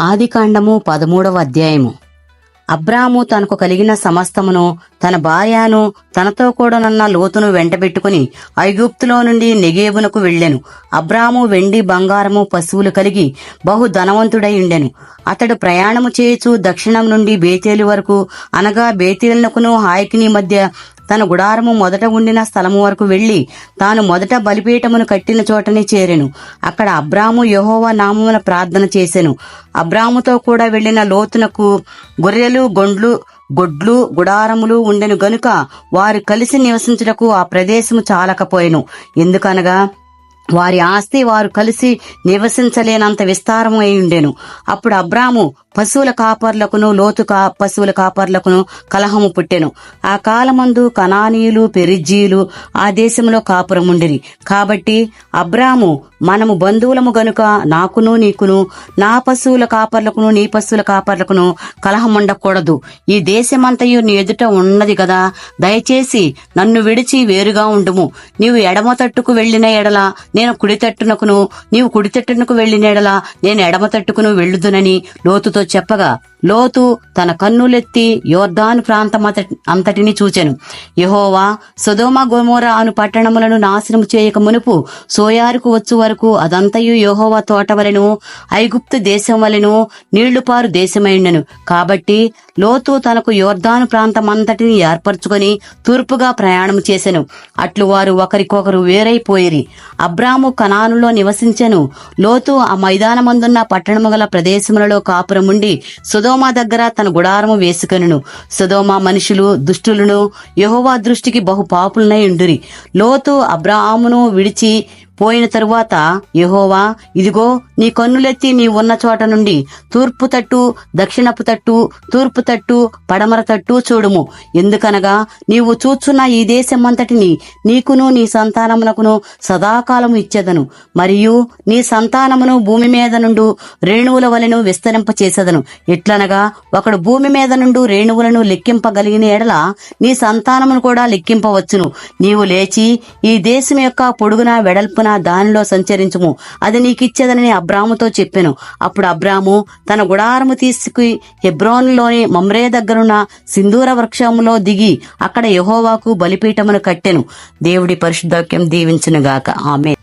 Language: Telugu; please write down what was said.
ఆదికాండము పదమూడవ అధ్యాయము. అబ్రాము తనకు కలిగిన సమస్తమును తన భార్యను తనతో కూడనన్న లోతును వెంటబెట్టుకుని ఐగుప్తులో నుండి నెగేబునకు వెళ్ళెను. అబ్రాము వెండి బంగారము పశువులు కలిగి బహు ధనవంతుడై ఉండెను. అతడు ప్రయాణము చేయుచు దక్షిణం నుండి బేతేలు వరకు అనగా బేతేలునకును హాయికిని మధ్య తన గుడారము మొదట ఉండిన స్థలము వరకు వెళ్ళి తాను మొదట బలిపీఠమును కట్టిన చోటనే చేరెను. అక్కడ అబ్రాము యహోవ నామమున ప్రార్థన చేసెను. అబ్రాముతో కూడా వెళ్ళిన లోతునకు గొర్రెలు గొండ్లు గొడ్లు గుడారములు ఉండెను గనుక వారు కలిసి నివసించుటకు ఆ ప్రదేశము చాలకపోయెను. ఎందుకనగా వారి ఆస్తి వారు కలిసి నివసించలేనంత విస్తారము అయి ఉండెను. అప్పుడు అబ్రాము పశువుల కాపర్లకును లోతు కా పశువుల కాపర్లకును కలహము పుట్టెను. ఆ కాలమందు కనానీయులు పెరిజ్జీలు ఆ దేశంలో కాపురముండిరి. కాబట్టి అబ్రాము మనము బంధువులము గనుక నాకును నీకును నా పశువుల కాపర్లకును నీ పశువుల కాపర్లకును కలహం ఉండకూడదు ఈ దేశమంతయు నీ ఎదుట ఉన్నది కదా దయచేసి నన్ను విడిచి వేరుగా ఉండుము. నీవు ఎడమ తట్టుకు వెళ్ళిన ఎడల నేను కుడి తట్టునకును నీవు కుడి తట్టునకు వెళ్ళిన నేను ఎడమ తట్టుకును వెళ్ళుదునని లోతుతో చెప్పగా లోతు తన కన్నులెత్తి యోర్దాను ప్రాంతం అంతటిని చూచెను. యహోవా సుధోమ గోమోర అను పట్టణములను నాశనము చేయక మునుపు సోయారుకు వచ్చు వరకు అదంతయు యహోవా తోట వలెను ఐగుప్తు దేశం వలెను నీళ్ళుపారు దేశమైండెను కాబట్టి లోతు తనకు యోర్దాన్ ప్రాంతం అంతటిని ఏర్పరచుకొని తూర్పుగా ప్రయాణం చేసెను. అట్లు వారు ఒకరికొకరు వేరైపోయిరి. అబ్రాము కనానులో నివసించెను. లోతు ఆ మైదానమందున్న పట్టణము గల ప్రదేశములలో కాపురముండి సుధోమ దగ్గర తన గుడారము వేసుకొనును. సుధోమ మనుషులు దుష్టులను యహోవా దృష్టికి బహు పాపులనై ఉండురి. లోతు అబ్రామును విడిచి పోయిన తరువాత యహోవా ఇదిగో నీ కన్నులెత్తి నీ ఉన్న చోట నుండి తూర్పు తట్టు దక్షిణపు తట్టు తూర్పు తట్టు పడమర తట్టు చూడుము. ఎందుకనగా నీవు చూచున్న ఈ దేశమంతటిని నీకును నీ సంతానమునకును సదాకాలము ఇచ్చేదను. మరియు నీ సంతానమును భూమి మీద నుండు రేణువుల వలెను విస్తరింప చేసేదను. ఎట్లనగా ఒకడు భూమి మీద నుండు రేణువులను లెక్కింపగలిగిన ఎడల నీ సంతానమును కూడా లెక్కింపవచ్చును. నీవు లేచి ఈ దేశం యొక్క పొడుగున వెడల్పున దానిలో సంచరించుము. అది నీకిచ్చేదనని అబ్రాముతో చెప్పాను. అప్పుడు అబ్రాము తన గుడారము తీసుకు హెబ్రోన్లోని మమ్రే దగ్గరున్న సింధూర వృక్షములో దిగి అక్కడ యహోవాకు బలిపీఠమును కట్టెను. దేవుడి పరిశుద్ధాక్యం దీవించునుగాక. ఆమె